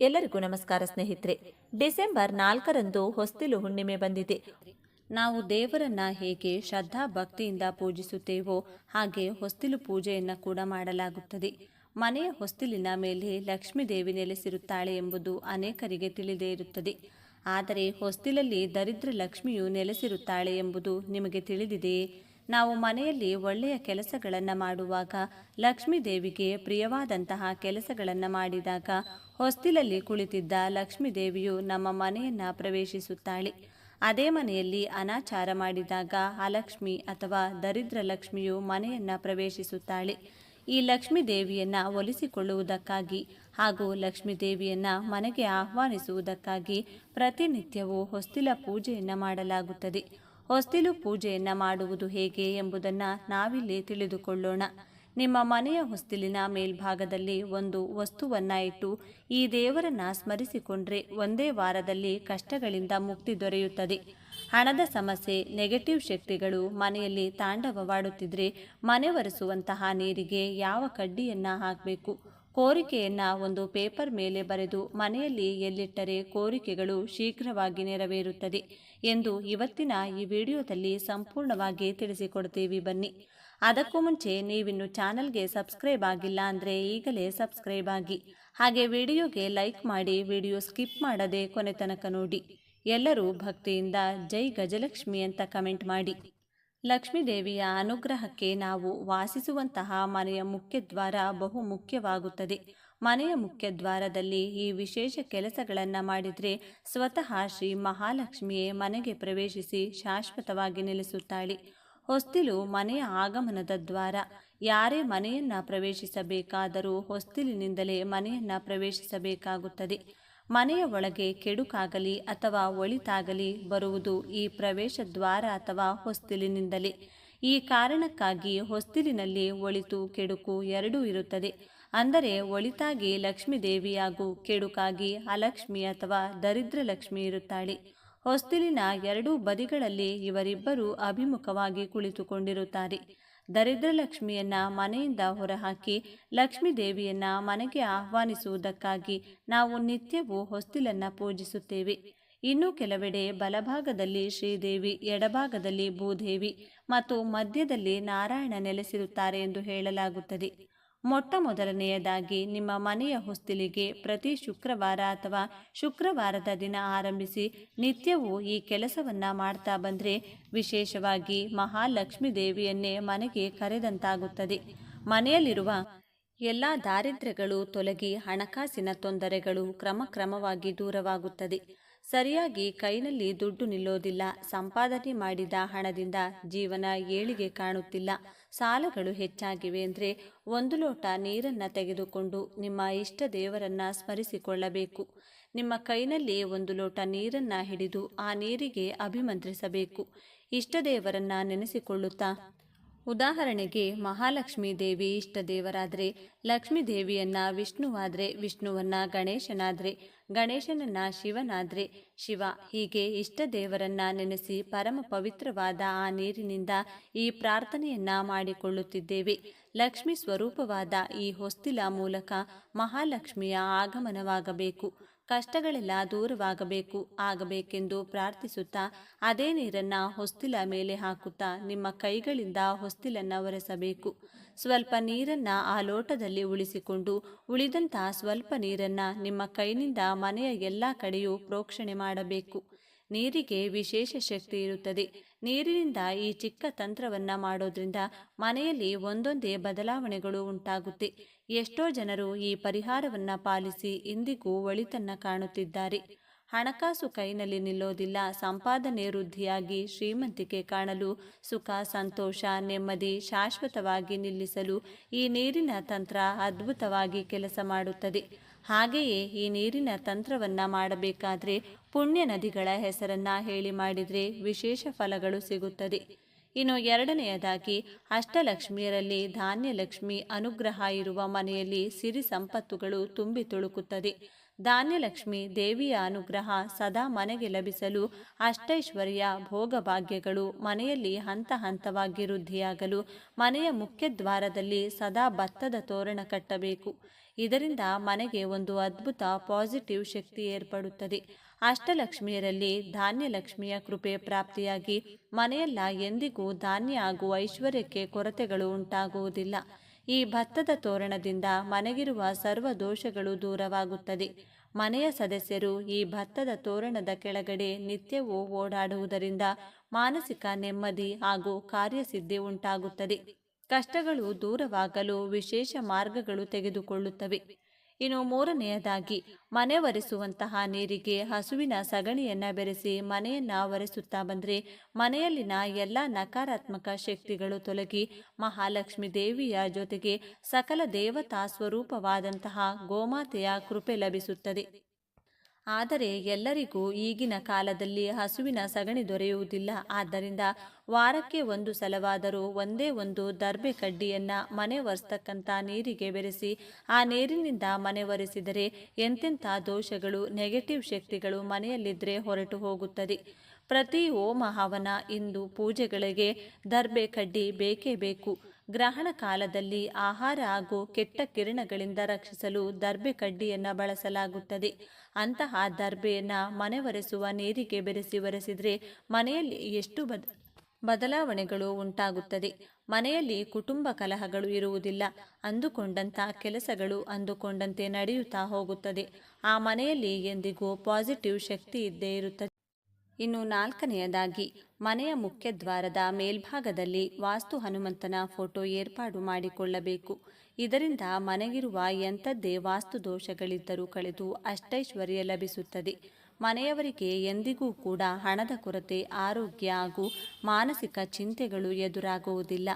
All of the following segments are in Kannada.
ಎಲ್ಲರಿಗೂ ನಮಸ್ಕಾರ ಸ್ನೇಹಿತರೆ. ಡಿಸೆಂಬರ್ ನಾಲ್ಕರಂದು ಹೊಸ್ತಿಲು ಹುಣ್ಣಿಮೆ ಬಂದಿದೆ. ನಾವು ದೇವರನ್ನ ಹೇಗೆ ಶ್ರದ್ಧಾ ಭಕ್ತಿಯಿಂದ ಪೂಜಿಸುತ್ತೇವೋ ಹಾಗೆ ಹೊಸ್ತಿಲು ಪೂಜೆಯನ್ನು ಕೂಡ ಮಾಡಲಾಗುತ್ತದೆ. ಮನೆಯ ಹೊಸ್ತಿಲಿನ ಮೇಲೆ ಲಕ್ಷ್ಮೀ ದೇವಿ ನೆಲೆಸಿರುತ್ತಾಳೆ ಎಂಬುದು ಅನೇಕರಿಗೆ ತಿಳಿದೇ ಇರುತ್ತದೆ. ಆದರೆ ಹೊಸ್ತಿಲಲ್ಲಿ ದರಿದ್ರ ಲಕ್ಷ್ಮಿಯು ನೆಲೆಸಿರುತ್ತಾಳೆ ಎಂಬುದು ನಿಮಗೆ ತಿಳಿದಿದೆಯೇ? ನಾವು ಮನೆಯಲ್ಲಿ ಒಳ್ಳೆಯ ಕೆಲಸಗಳನ್ನು ಮಾಡುವಾಗ ಲಕ್ಷ್ಮೀ ದೇವಿಗೆ ಪ್ರಿಯವಾದಂತಹ ಕೆಲಸಗಳನ್ನು ಮಾಡಿದಾಗ ಹೊಸ್ತಿಲಲ್ಲಿ ಕುಳಿತಿದ್ದ ಲಕ್ಷ್ಮೀ ದೇವಿಯು ನಮ್ಮ ಮನೆಯನ್ನು ಪ್ರವೇಶಿಸುತ್ತಾಳೆ. ಅದೇ ಮನೆಯಲ್ಲಿ ಅನಾಚಾರ ಮಾಡಿದಾಗ ಅಲಕ್ಷ್ಮಿ ಅಥವಾ ದರಿದ್ರ ಲಕ್ಷ್ಮಿಯು ಮನೆಯನ್ನು ಪ್ರವೇಶಿಸುತ್ತಾಳೆ. ಈ ಲಕ್ಷ್ಮೀ ದೇವಿಯನ್ನು ಒಲಿಸಿಕೊಳ್ಳುವುದಕ್ಕಾಗಿ ಹಾಗೂ ಲಕ್ಷ್ಮೀ ದೇವಿಯನ್ನು ಮನೆಗೆ ಆಹ್ವಾನಿಸುವುದಕ್ಕಾಗಿ ಪ್ರತಿನಿತ್ಯವೂ ಹೊಸ್ತಿಲ ಪೂಜೆಯನ್ನು ಮಾಡಲಾಗುತ್ತದೆ. ಹೊಸ್ತಿಲು ಪೂಜೆಯನ್ನು ಮಾಡುವುದು ಹೇಗೆ ಎಂಬುದನ್ನು ನಾವಿಲ್ಲಿ ತಿಳಿದುಕೊಳ್ಳೋಣ. ನಿಮ್ಮ ಮನೆಯ ಹೊಸ್ತಿಲಿನ ಮೇಲ್ಭಾಗದಲ್ಲಿ ಒಂದು ವಸ್ತುವನ್ನ ಇಟ್ಟು, ಈ ದೇವರನ್ನ ಸ್ಮರಿಸಿಕೊಂಡ್ರೆ ಒಂದೇ ವಾರದಲ್ಲಿ ಕಷ್ಟಗಳಿಂದ ಮುಕ್ತಿ ದೊರೆಯುತ್ತದೆ. ಹಣದ ಸಮಸ್ಯೆ, ನೆಗೆಟಿವ್ ಶಕ್ತಿಗಳು ಮನೆಯಲ್ಲಿ ತಾಂಡವವಾಡುತ್ತಿದ್ರೆ ಮನೆ ಒರೆಸುವಂತಹ ನೀರಿಗೆ ಯಾವ ಕಡ್ಡಿಯನ್ನ ಹಾಕಬೇಕು? ಕೋರಿಕೆಯನ್ನ ಒಂದು ಪೇಪರ್ ಮೇಲೆ ಬರೆದು ಮನೆಯಲ್ಲಿ ಎಲ್ಲಿಟ್ಟರೆ ಕೋರಿಕೆಗಳು ಶೀಘ್ರವಾಗಿ ನೆರವೇರುತ್ತದೆ ಎಂದು ಇವತ್ತಿನ ಈ ವಿಡಿಯೋದಲ್ಲಿ ಸಂಪೂರ್ಣವಾಗಿ ತಿಳಿಸಿಕೊಡ್ತೀವಿ ಬನ್ನಿ. ಅದಕ್ಕೂ ಮುಂಚೆ ನೀವಿನ್ನು ಚಾನಲ್ಗೆ ಸಬ್ಸ್ಕ್ರೈಬ್ ಆಗಿಲ್ಲ ಅಂದರೆ ಈಗಲೇ ಸಬ್ಸ್ಕ್ರೈಬ್ ಆಗಿ. ಹಾಗೆ ವಿಡಿಯೋಗೆ ಲೈಕ್ ಮಾಡಿ ವಿಡಿಯೋ ಸ್ಕಿಪ್ ಮಾಡದೆ ಕೊನೆ ತನಕ ನೋಡಿ. ಎಲ್ಲರೂ ಭಕ್ತಿಯಿಂದ ಜೈ ಗಜಲಕ್ಷ್ಮಿ ಅಂತ ಕಮೆಂಟ್ ಮಾಡಿ. ಲಕ್ಷ್ಮೀ ದೇವಿಯ ಅನುಗ್ರಹಕ್ಕೆ ನಾವು ವಾಸಿಸುವಂತಹ ಮನೆಯ ಮುಖ್ಯದ್ವಾರ ಬಹು ಮುಖ್ಯವಾಗುತ್ತದೆ. ಮನೆಯ ಮುಖ್ಯದ್ವಾರದಲ್ಲಿ ಈ ವಿಶೇಷ ಕೆಲಸಗಳನ್ನು ಮಾಡಿದರೆ ಸ್ವತಃ ಶ್ರೀ ಮಹಾಲಕ್ಷ್ಮಿಯೇ ಮನೆಗೆ ಪ್ರವೇಶಿಸಿ ಶಾಶ್ವತವಾಗಿ ನೆಲೆಸುತ್ತಾಳೆ. ಹೊಸ್ತಿಲು ಮನೆಯ ಆಗಮನದ ದ್ವಾರ. ಯಾರೇ ಮನೆಯನ್ನ ಪ್ರವೇಶಿಸಬೇಕಾದರೂ ಹೊಸ್ತಿಲಿನಿಂದಲೇ ಮನೆಯನ್ನ ಪ್ರವೇಶಿಸಬೇಕಾಗುತ್ತದೆ. ಮನೆಯ ಒಳಗೆ ಕೆಡುಕಾಗಲಿ ಅಥವಾ ಒಳಿತಾಗಲಿ ಬರುವುದು ಈ ಪ್ರವೇಶ ದ್ವಾರ ಅಥವಾ ಹೊಸ್ತಿಲಿನಿಂದಲೇ. ಈ ಕಾರಣಕ್ಕಾಗಿ ಹೊಸ್ತಿಲಿನಲ್ಲಿ ಒಳಿತು ಕೆಡುಕು ಎರಡೂ ಇರುತ್ತದೆ. ಅಂದರೆ ಒಳಿತಾಗಿ ಲಕ್ಷ್ಮೀ ದೇವಿ ಹಾಗೂ ಕೆಡುಕಾಗಿ ಅಲಕ್ಷ್ಮಿ ಅಥವಾ ದರಿದ್ರ ಲಕ್ಷ್ಮಿ ಇರುತ್ತಾಳೆ. ಹೊಸ್ತಿಲಿನ ಎರಡೂ ಬದಿಗಳಲ್ಲಿ ಇವರಿಬ್ಬರು ಅಭಿಮುಖವಾಗಿ ಕುಳಿತುಕೊಂಡಿರುತ್ತಾರೆ. ದರಿದ್ರ ಲಕ್ಷ್ಮಿಯನ್ನ ಮನೆಯಿಂದ ಹೊರಹಾಕಿ ಲಕ್ಷ್ಮೀ ದೇವಿಯನ್ನ ಮನೆಗೆ ಆಹ್ವಾನಿಸುವುದಕ್ಕಾಗಿ ನಾವು ನಿತ್ಯವೂ ಹೊಸ್ತಿಲನ್ನ ಪೂಜಿಸುತ್ತೇವೆ. ಇನ್ನು ಕೆಲವೆಡೆ ಬಲಭಾಗದಲ್ಲಿ ಶ್ರೀದೇವಿ, ಎಡಭಾಗದಲ್ಲಿ ಭೂದೇವಿ ಮತ್ತು ಮಧ್ಯದಲ್ಲಿ ನಾರಾಯಣ ನೆಲೆಸಿರುತ್ತಾರೆ ಎಂದು ಹೇಳಲಾಗುತ್ತದೆ. ಮೊಟ್ಟ ಮೊದಲನೆಯದಾಗಿ ನಿಮ್ಮ ಮನೆಯ ಹೊಸ್ತಿಲಿಗೆ ಪ್ರತಿ ಶುಕ್ರವಾರ ಅಥವಾ ಶುಕ್ರವಾರದ ದಿನ ಆರಂಭಿಸಿ ನಿತ್ಯವೂ ಈ ಕೆಲಸವನ್ನ ಮಾಡ್ತಾ ಬಂದರೆ ವಿಶೇಷವಾಗಿ ಮಹಾಲಕ್ಷ್ಮೀ ದೇವಿಯನ್ನೇ ಮನೆಗೆ ಕರೆದಂತಾಗುತ್ತದೆ. ಮನೆಯಲ್ಲಿರುವ ಎಲ್ಲ ದಾರಿದ್ರ್ಯಗಳು ತೊಲಗಿ ಹಣಕಾಸಿನ ತೊಂದರೆಗಳು ಕ್ರಮಕ್ರಮವಾಗಿ ದೂರವಾಗುತ್ತದೆ. ಸರಿಯಾಗಿ ಕೈನಲ್ಲಿ ದುಡ್ಡು ನಿಲ್ಲೋದಿಲ್ಲ. ಸಂಪಾದನೆ ಮಾಡಿದ ಹಣದಿಂದ ಜೀವನ ಏಳಿಗೆ ಕಾಣುತ್ತಿಲ್ಲ. ಸಾಲಗಳು ಹೆಚ್ಚಾಗಿವೆ ಅಂದರೆ ಒಂದು ಲೋಟ ನೀರನ್ನು ತೆಗೆದುಕೊಂಡು ನಿಮ್ಮ ಇಷ್ಟ ದೇವರನ್ನ ಸ್ಮರಿಸಿಕೊಳ್ಳಬೇಕು. ನಿಮ್ಮ ಕೈನಲ್ಲಿ ಒಂದು ಲೋಟ ನೀರನ್ನು ಹಿಡಿದು ಆ ನೀರಿಗೆ ಅಭಿಮಂತ್ರಿಸಬೇಕು. ಇಷ್ಟ ದೇವರನ್ನ ನೆನೆಸಿಕೊಳ್ಳುತ್ತಾ? ಉದಾಹರಣೆಗೆ, ಮಹಾಲಕ್ಷ್ಮೀ ದೇವಿ ಇಷ್ಟ ದೇವರಾದರೆ ಲಕ್ಷ್ಮೀ ದೇವಿಯನ್ನ ವಿಷ್ಣುವಾದರೆ, ವಿಷ್ಣುವನ್ನ ಗಣೇಶನಾದರೆ, ಗಣೇಶನನ್ನ ಶಿವನಾದರೆ, ಶಿವ ಹೀಗೆ ಇಷ್ಟ ದೇವರನ್ನ ನೆನೆಸಿ ಪರಮ ಪವಿತ್ರವಾದ ಆ ನೀರಿನಿಂದ ಈ ಪ್ರಾರ್ಥನೆಯನ್ನ ಮಾಡಿಕೊಳ್ಳುತ್ತಿದ್ದೇವೆ. ಲಕ್ಷ್ಮಿ ಸ್ವರೂಪವಾದ ಈ ಹೊಸ್ತಿಲ ಮೂಲಕ ಮಹಾಲಕ್ಷ್ಮಿಯ ಆಗಮನವಾಗಬೇಕು. ಕಷ್ಟಗಳೆಲ್ಲ ದೂರವಾಗಬೇಕು, ಆಗಬೇಕೆಂದು ಪ್ರಾರ್ಥಿಸುತ್ತಾ ಅದೇ ನೀರನ್ನ ಹೊಸ್ತಿಲ ಮೇಲೆ ಹಾಕುತ್ತಾ ನಿಮ್ಮ ಕೈಗಳಿಂದ ಹೊಸ್ತಿಲನ್ನ ಒರೆಸಬೇಕು. ಸ್ವಲ್ಪ ನೀರನ್ನ ಆ ಲೋಟದಲ್ಲಿ ಉಳಿಸಿಕೊಂಡು ಉಳಿದಂಥ ಸ್ವಲ್ಪ ನೀರನ್ನ ನಿಮ್ಮ ಕೈನಿಂದ ಮನೆಯ ಎಲ್ಲ ಕಡೆಯೂ ಪ್ರೋಕ್ಷಣೆ ಮಾಡಬೇಕು. ನೀರಿಗೆ ವಿಶೇಷ ಶಕ್ತಿ ಇರುತ್ತದೆ. ನೀರಿನಿಂದ ಈ ಚಿಕ್ಕ ತಂತ್ರವನ್ನ ಮಾಡೋದ್ರಿಂದ ಮನೆಯಲ್ಲಿ ಒಂದೊಂದೇ ಬದಲಾವಣೆಗಳು ಉಂಟಾಗುತ್ತೆ. ಎಷ್ಟೋ ಜನರು ಈ ಪರಿಹಾರವನ್ನ ಪಾಲಿಸಿ ಇಂದಿಗೂ ಒಳಿತನ್ನ ಕಾಣುತ್ತಿದ್ದಾರೆ. ಹಣಕಾಸು ಕೈನಲ್ಲಿ ನಿಲ್ಲೋದಿಲ್ಲ, ಸಂಪಾದನೆ ವೃದ್ಧಿಯಾಗಿ ಶ್ರೀಮಂತಿಕೆ ಕಾಣಲು ಸುಖ, ಸಂತೋಷ, ನೆಮ್ಮದಿ, ಶಾಶ್ವತವಾಗಿ ನಿಲ್ಲಿಸಲು ಈ ನೀರಿನ ತಂತ್ರ ಅದ್ಭುತವಾಗಿ ಕೆಲಸ ಮಾಡುತ್ತದೆ. ಹಾಗೆಯೇ ಈ ನೀರಿನ ತಂತ್ರವನ್ನ ಮಾಡಬೇಕಾದ್ರೆ ಪುಣ್ಯ ನದಿಗಳ ಹೆಸರನ್ನ ಹೇಳಿ ಮಾಡಿದರೆ ವಿಶೇಷ ಫಲಗಳು ಸಿಗುತ್ತದೆ. ಇನ್ನು ಎರಡನೆಯದಾಗಿ, ಅಷ್ಟಲಕ್ಷ್ಮಿಯರಲ್ಲಿ ಧಾನ್ಯಲಕ್ಷ್ಮಿ ಅನುಗ್ರಹ ಇರುವ ಮನೆಯಲ್ಲಿ ಸಿರಿ ಸಂಪತ್ತುಗಳು ತುಂಬಿ ತುಳುಕುತ್ತದೆ. ಧಾನ್ಯಲಕ್ಷ್ಮಿ ದೇವಿಯ ಅನುಗ್ರಹ ಸದಾ ಮನೆಗೆ ಲಭಿಸಲು ಅಷ್ಟೈಶ್ವರ್ಯ ಭೋಗಭಾಗ್ಯಗಳು ಮನೆಯಲ್ಲಿ ಹಂತ ಹಂತವಾಗಿ ವೃದ್ಧಿಯಾಗಲು ಮನೆಯ ಮುಖ್ಯ ದ್ವಾರದಲ್ಲಿ ಸದಾ ಭತ್ತದ ತೋರಣ ಕಟ್ಟಬೇಕು. ಇದರಿಂದ ಮನೆಗೆ ಒಂದು ಅದ್ಭುತ ಪಾಸಿಟಿವ್ ಶಕ್ತಿ ಏರ್ಪಡುತ್ತದೆ. ಅಷ್ಟಲಕ್ಷ್ಮಿಯರಲ್ಲಿ ಧಾನ್ಯಲಕ್ಷ್ಮಿಯ ಕೃಪೆ ಪ್ರಾಪ್ತಿಯಾಗಿ ಮನೆಯಲ್ಲ ಎಂದಿಗೂ ಧಾನ್ಯ ಹಾಗೂ ಐಶ್ವರ್ಯಕ್ಕೆ ಕೊರತೆಗಳು ಉಂಟಾಗುವುದಿಲ್ಲ. ಈ ಭತ್ತದ ತೋರಣದಿಂದ ಮನೆಗಿರುವ ಸರ್ವ ದೋಷಗಳು ದೂರವಾಗುತ್ತದೆ. ಮನೆಯ ಸದಸ್ಯರು ಈ ಭತ್ತದ ತೋರಣದ ಕೆಳಗಡೆ ನಿತ್ಯವೂ ಓಡಾಡುವುದರಿಂದ ಮಾನಸಿಕ ನೆಮ್ಮದಿ ಹಾಗೂ ಕಾರ್ಯಸಿದ್ಧಿ ಉಂಟಾಗುತ್ತದೆ. ಕಷ್ಟಗಳು ದೂರವಾಗಲು ವಿಶೇಷ ಮಾರ್ಗಗಳು ತೆಗೆದುಕೊಳ್ಳುತ್ತವೆ. ಇನ್ನು ಮೂರನೆಯದಾಗಿ ಮನೆ ಒರೆಸುವಂತಹ ನೀರಿಗೆ ಹಸುವಿನ ಸಗಣಿಯನ್ನ ಬೆರೆಸಿ ಮನೆಯನ್ನ ಒರೆಸುತ್ತಾ ಬಂದರೆ ಮನೆಯಲ್ಲಿನ ಎಲ್ಲ ನಕಾರಾತ್ಮಕ ಶಕ್ತಿಗಳು ತೊಲಗಿ ಮಹಾಲಕ್ಷ್ಮಿ ದೇವಿಯ ಜೊತೆಗೆ ಸಕಲ ದೇವತಾ ಸ್ವರೂಪವಾದಂತಹ ಗೋಮಾತೆಯ ಕೃಪೆ ಲಭಿಸುತ್ತದೆ. ಆದರೆ ಎಲ್ಲರಿಗೂ ಈಗಿನ ಕಾಲದಲ್ಲಿ ಹಸುವಿನ ಸಗಣಿ ದೊರೆಯುವುದಿಲ್ಲ. ಆದ್ದರಿಂದ ವಾರಕ್ಕೆ ಒಂದು ಸಲವಾದರೂ ಒಂದೇ ಒಂದು ದರ್ಬೆ ಕಡ್ಡಿಯನ್ನು ಮನೆ ಒರೆಸ್ತಕ್ಕಂಥ ನೀರಿಗೆ ಬೆರೆಸಿ, ಆ ನೀರಿನಿಂದ ಮನೆ ಒರೆಸಿದರೆ ಎಂತೆಂಥ ದೋಷಗಳು ನೆಗೆಟಿವ್ ಶಕ್ತಿಗಳು ಮನೆಯಲ್ಲಿದ್ದರೆ ಹೊರಟು ಹೋಗುತ್ತದೆ. ಪ್ರತಿ ಹೋಮ ಹವನ ಇಂದು ಪೂಜೆಗಳಿಗೆ ದರ್ಬೆ ಕಡ್ಡಿ ಬೇಕೇ ಬೇಕು. ಗ್ರಹಣ ಕಾಲದಲ್ಲಿ ಆಹಾರ ಹಾಗೂ ಕೆಟ್ಟ ಕಿರಣಗಳಿಂದ ರಕ್ಷಿಸಲು ದರ್ಬೆ ಕಡ್ಡಿಯನ್ನು ಬಳಸಲಾಗುತ್ತದೆ. ಅಂತಹ ದರ್ಬೆಯನ್ನು ಮನೆ ಒರೆಸುವ ನೀರಿಗೆ ಬೆರೆಸಿ ಒರೆಸಿದರೆ ಮನೆಯಲ್ಲಿ ಎಷ್ಟು ಬದ, ಬದಲಾವಣೆಗಳು ಉಂಟಾಗುತ್ತದೆ. ಮನೆಯಲ್ಲಿ ಕುಟುಂಬ ಕಲಹಗಳು ಇರುವುದಿಲ್ಲ. ಅಂದುಕೊಂಡಂಥ ಕೆಲಸಗಳು ಅಂದುಕೊಂಡಂತೆ ನಡೆಯುತ್ತಾ ಹೋಗುತ್ತದೆ. ಆ ಮನೆಯಲ್ಲಿ ಎಂದಿಗೂ ಪಾಸಿಟಿವ್ ಶಕ್ತಿ ಇದ್ದೇ ಇರುತ್ತದೆ. ಇನ್ನು ನಾಲ್ಕನೆಯದಾಗಿ, ಮನೆಯ ಮುಖ್ಯ ದ್ವಾರದ ಮೇಲ್ಭಾಗದಲ್ಲಿ ವಾಸ್ತು ಹನುಮಂತನ ಫೋಟೋ ಏರ್ಪಾಡು ಮಾಡಿಕೊಳ್ಳಬೇಕು. ಇದರಿಂದ ಮನೆಗಿರುವ ಎಂಥದ್ದೇ ವಾಸ್ತು ದೋಷಗಳಿದ್ದರೂ ಕಳೆದು ಅಷ್ಟೈಶ್ವರ್ಯ ಲಭಿಸುತ್ತದೆ. ಮನೆಯವರಿಗೆ ಎಂದಿಗೂ ಕೂಡ ಹಣದ ಕೊರತೆ, ಆರೋಗ್ಯ ಹಾಗೂ ಮಾನಸಿಕ ಚಿಂತೆಗಳು ಎದುರಾಗುವುದಿಲ್ಲ.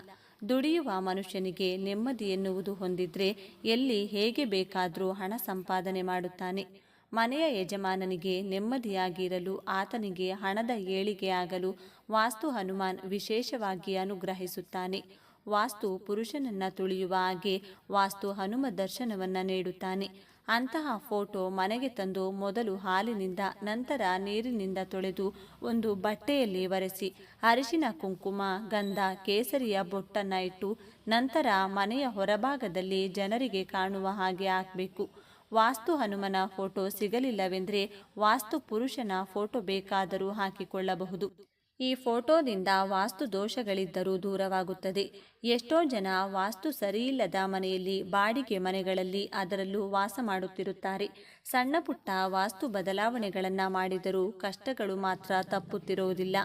ದುಡಿಯುವ ಮನುಷ್ಯನಿಗೆ ನೆಮ್ಮದಿ ಎನ್ನುವುದು ಹೊಂದಿದ್ರೆ ಎಲ್ಲಿ ಹೇಗೆ ಬೇಕಾದರೂ ಹಣ ಸಂಪಾದನೆ ಮಾಡುತ್ತಾನೆ. ಮನೆಯ ಯಜಮಾನನಿಗೆ ನೆಮ್ಮದಿಯಾಗಿರಲು ಆತನಿಗೆ ಹಣದ ಏಳಿಗೆಯಾಗಲು ವಾಸ್ತು ಹನುಮಾನ್ ವಿಶೇಷವಾಗಿ ಅನುಗ್ರಹಿಸುತ್ತಾನೆ. ವಾಸ್ತು ಪುರುಷನನ್ನ ತುಳಿಯುವ ಹಾಗೆ ವಾಸ್ತು ಹನುಮ ದರ್ಶನವನ್ನ ನೀಡುತ್ತಾನೆ. ಅಂತಹ ಫೋಟೋ ಮನೆಗೆ ತಂದು ಮೊದಲು ಹಾಲಿನಿಂದ ನಂತರ ನೀರಿನಿಂದ ತೊಳೆದು ಒಂದು ಬಟ್ಟೆಯಲ್ಲಿ ಒರೆಸಿ, ಅರಿಶಿನ ಕುಂಕುಮ, ಗಂಧ, ಕೇಸರಿಯ ಬೊಟ್ಟನ್ನ ಇಟ್ಟು ನಂತರ ಮನೆಯ ಹೊರಭಾಗದಲ್ಲಿ ಜನರಿಗೆ ಕಾಣುವ ಹಾಗೆ ಹಾಕಬೇಕು. ವಾಸ್ತು ಹನುಮನ ಫೋಟೋ ಸಿಗಲಿಲ್ಲವೆಂದರೆ ವಾಸ್ತು ಪುರುಷನ ಫೋಟೋ ಬೇಕಾದರೂ ಹಾಕಿಕೊಳ್ಳಬಹುದು. ಈ ಫೋಟೋದಿಂದ ವಾಸ್ತು ದೋಷಗಳಿದ್ದರೂ ದೂರವಾಗುತ್ತದೆ. ಎಷ್ಟೋ ಜನ ವಾಸ್ತು ಸರಿಯಿಲ್ಲದ ಮನೆಯಲ್ಲಿ, ಬಾಡಿಗೆ ಮನೆಗಳಲ್ಲಿ ಅದರಲ್ಲೂ ವಾಸ ಮಾಡುತ್ತಿರುತ್ತಾರೆ. ಸಣ್ಣ ಪುಟ್ಟ ವಾಸ್ತು ಬದಲಾವಣೆಗಳನ್ನು ಮಾಡಿದರೂ ಕಷ್ಟಗಳು ಮಾತ್ರ ತಪ್ಪುತ್ತಿರುವುದಿಲ್ಲ.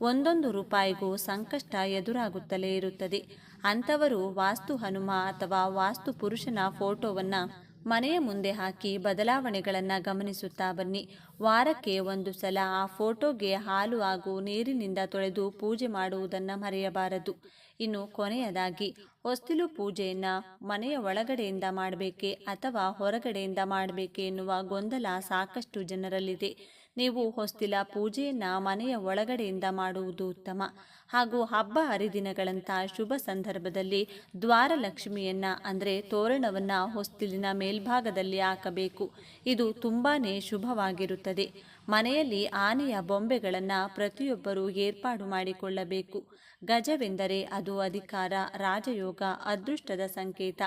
ಒಂದೊಂದು ರೂಪಾಯಿಗೂ ಸಂಕಷ್ಟ ಎದುರಾಗುತ್ತಲೇ ಇರುತ್ತದೆ. ಅಂಥವರು ವಾಸ್ತು ಹನುಮ ಅಥವಾ ವಾಸ್ತು ಪುರುಷನ ಫೋಟೋವನ್ನು ಮನೆಯ ಮುಂದೆ ಹಾಕಿ ಬದಲಾವಣೆಗಳನ್ನು ಗಮನಿಸುತ್ತಾ ಬನ್ನಿ. ವಾರಕ್ಕೆ ಒಂದು ಸಲ ಆ ಫೋಟೋಗೆ ಹಾಲು ಹಾಗೂ ನೀರಿನಿಂದ ತೊಳೆದು ಪೂಜೆ ಮಾಡುವುದನ್ನು ಮರೆಯಬಾರದು. ಇನ್ನು ಕೊನೆಯದಾಗಿ, ಹೊಸ್ತಿಲು ಪೂಜೆಯನ್ನು ಮನೆಯ ಒಳಗಡೆಯಿಂದ ಮಾಡಬೇಕೆ ಅಥವಾ ಹೊರಗಡೆಯಿಂದ ಮಾಡಬೇಕೆ ಎನ್ನುವ ಗೊಂದಲ ಸಾಕಷ್ಟು ಜನರಲ್ಲಿದೆ. ನೀವು ಹೊಸ್ತಿಲ ಪೂಜೆಯನ್ನು ಮನೆಯ ಒಳಗಡೆಯಿಂದ ಮಾಡುವುದು ಉತ್ತಮ. ಹಾಗೂ ಹಬ್ಬ ಹರಿದಿನಗಳಂಥ ಶುಭ ಸಂದರ್ಭದಲ್ಲಿ ದ್ವಾರಲಕ್ಷ್ಮಿಯನ್ನ, ಅಂದರೆ ತೋರಣವನ್ನು ಹೊಸ್ತಿಲಿನ ಮೇಲ್ಭಾಗದಲ್ಲಿ ಹಾಕಬೇಕು. ಇದು ತುಂಬಾ ಶುಭವಾಗಿರುತ್ತದೆ. ಮನೆಯಲ್ಲಿ ಆನೆಯ ಬೊಂಬೆಗಳನ್ನು ಪ್ರತಿಯೊಬ್ಬರೂ ಏರ್ಪಾಡು ಮಾಡಿಕೊಳ್ಳಬೇಕು. ಗಜವೆಂದರೆ ಅದು ಅಧಿಕಾರ, ರಾಜಯೋಗ, ಅದೃಷ್ಟದ ಸಂಕೇತ.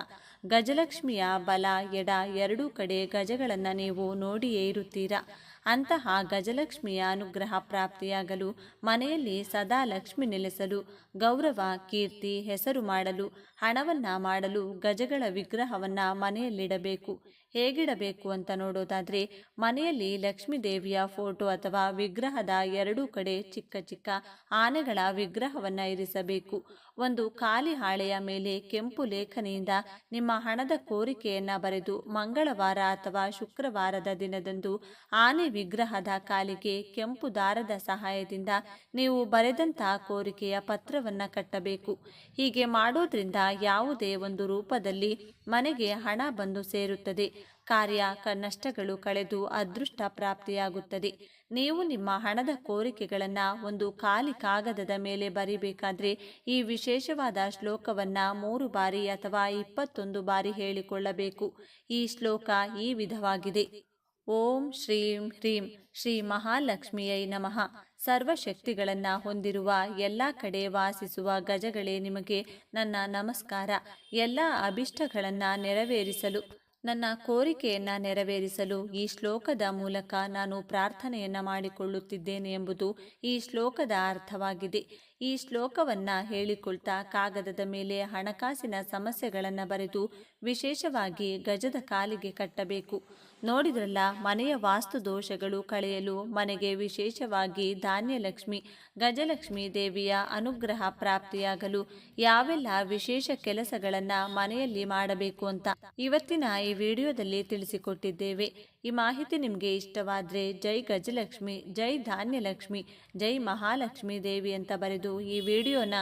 ಗಜಲಕ್ಷ್ಮಿಯ ಬಲ, ಎಡ ಎರಡೂ ಕಡೆ ಗಜಗಳನ್ನು ನೀವು ನೋಡಿಯೇ ಇರುತ್ತೀರಾ. ಅಂತಹ ಗಜಲಕ್ಷ್ಮಿಯ ಅನುಗ್ರಹ ಪ್ರಾಪ್ತಿಯಾಗಲು ಮನೆಯಲ್ಲಿ ಸದಾ ಲಕ್ಷ್ಮಿ ನೆಲೆಸಲು, ಗೌರವ, ಕೀರ್ತಿ, ಹೆಸರು ಮಾಡಲು, ಹಣವನ್ನ ಮಾಡಲು ಗಜಗಳ ವಿಗ್ರಹವನ್ನ ಮನೆಯಲ್ಲಿಡಬೇಕು. ಹೇಗಿಡಬೇಕು ಅಂತ ನೋಡೋದಾದ್ರೆ, ಮನೆಯಲ್ಲಿ ಲಕ್ಷ್ಮೀ ದೇವಿಯ ಫೋಟೋ ಅಥವಾ ವಿಗ್ರಹದ ಎರಡೂ ಕಡೆ ಚಿಕ್ಕ ಚಿಕ್ಕ ಆನೆಗಳ ವಿಗ್ರಹವನ್ನು ಇರಿಸಬೇಕು. ಒಂದು ಖಾಲಿ ಹಾಳೆಯ ಮೇಲೆ ಕೆಂಪು ಲೇಖನಿಯಿಂದ ನಿಮ್ಮ ಹಣದ ಕೋರಿಕೆಯನ್ನು ಬರೆದು ಮಂಗಳವಾರ ಅಥವಾ ಶುಕ್ರವಾರದ ದಿನದಂದು ಆನೆ ವಿಗ್ರಹದ ಕಾಲಿಗೆ ಕೆಂಪು ದಾರದ ಸಹಾಯದಿಂದ ನೀವು ಬರೆದಂತಹ ಕೋರಿಕೆಯ ಪತ್ರವನ್ನು ಕಟ್ಟಬೇಕು. ಹೀಗೆ ಮಾಡೋದ್ರಿಂದ ಯಾವುದೇ ಒಂದು ರೂಪದಲ್ಲಿ ಮನೆಗೆ ಹಣ ಬಂದು ಸೇರುತ್ತದೆ. ಕಾರ್ಯ ನಷ್ಟಗಳು ಕಳೆದು ಅದೃಷ್ಟ ಪ್ರಾಪ್ತಿಯಾಗುತ್ತದೆ. ನೀವು ನಿಮ್ಮ ಹಣದ ಕೋರಿಕೆಗಳನ್ನು ಒಂದು ಖಾಲಿ ಕಾಗದದ ಮೇಲೆ ಬರಿಬೇಕಾದ್ರೆ ಈ ವಿಶೇಷವಾದ ಶ್ಲೋಕವನ್ನು ಮೂರು ಬಾರಿ ಅಥವಾ ಇಪ್ಪತ್ತೊಂದು ಬಾರಿ ಹೇಳಿಕೊಳ್ಳಬೇಕು. ಈ ಶ್ಲೋಕ ಈ ವಿಧವಾಗಿದೆ. ಓಂ ಶ್ರೀಂ ಹ್ರೀಂ ಶ್ರೀ ಮಹಾಲಕ್ಷ್ಮಿಯೈ ನಮಃ. ಸರ್ವಶಕ್ತಿಗಳನ್ನು ಹೊಂದಿರುವ ಎಲ್ಲ ಕಡೆ ವಾಸಿಸುವ ಗಜಗಳೇ ನಿಮಗೆ ನನ್ನ ನಮಸ್ಕಾರ. ಎಲ್ಲ ಅಭಿಷ್ಟಗಳನ್ನು ನೆರವೇರಿಸಲು ನನ್ನ ಕೋರಿಕೆಯನ್ನು ನೆರವೇರಿಸಲು ಈ ಶ್ಲೋಕದ ಮೂಲಕ ನಾನು ಪ್ರಾರ್ಥನೆಯನ್ನು ಮಾಡಿಕೊಳ್ಳುತ್ತಿದ್ದೇನೆ ಎಂಬುದು ಈ ಶ್ಲೋಕದ ಅರ್ಥವಾಗಿದೆ. ಈ ಶ್ಲೋಕವನ್ನ ಹೇಳಿಕೊಳ್ತಾ ಕಾಗದದ ಮೇಲೆ ಹಣಕಾಸಿನ ಸಮಸ್ಯೆಗಳನ್ನು ಬರೆದು ವಿಶೇಷವಾಗಿ ಗಜದ ಕಾಲಿಗೆ ಕಟ್ಟಬೇಕು. ನೋಡಿದ್ರಲ್ಲ, ಮನೆಯ ವಾಸ್ತು ದೋಷಗಳು ಕಳೆಯಲು ಮನೆಗೆ ವಿಶೇಷವಾಗಿ ಧಾನ್ಯಲಕ್ಷ್ಮಿ, ಗಜಲಕ್ಷ್ಮಿ ದೇವಿಯ ಅನುಗ್ರಹ ಪ್ರಾಪ್ತಿಯಾಗಲು ಯಾವೆಲ್ಲ ವಿಶೇಷ ಕೆಲಸಗಳನ್ನ ಮನೆಯಲ್ಲಿ ಮಾಡಬೇಕು ಅಂತ ಇವತ್ತಿನ ಈ ವಿಡಿಯೋದಲ್ಲಿ ತಿಳಿಸಿಕೊಟ್ಟಿದ್ದೇವೆ. ಈ ಮಾಹಿತಿ ನಿಮಗೆ ಇಷ್ಟವಾದರೆ ಜೈ ಗಜಲಕ್ಷ್ಮಿ, ಜೈ ಧಾನ್ಯಲಕ್ಷ್ಮಿ, ಜೈ ಮಹಾಲಕ್ಷ್ಮಿ ದೇವಿ ಅಂತ ಬರೆದು ಈ ವಿಡಿಯೋನ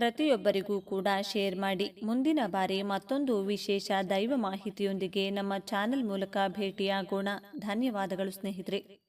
ಪ್ರತಿಯೊಬ್ಬರಿಗೂ ಕೂಡ ಶೇರ್ ಮಾಡಿ. ಮುಂದಿನ ಬಾರಿ ಮತ್ತೊಂದು ವಿಶೇಷ ದೈವ ಮಾಹಿತಿಯೊಂದಿಗೆ ನಮ್ಮ ಚಾನೆಲ್ ಮೂಲಕ ಭೇಟಿಯಾಗೋಣ. ಧನ್ಯವಾದಗಳು ಸ್ನೇಹಿತರೆ.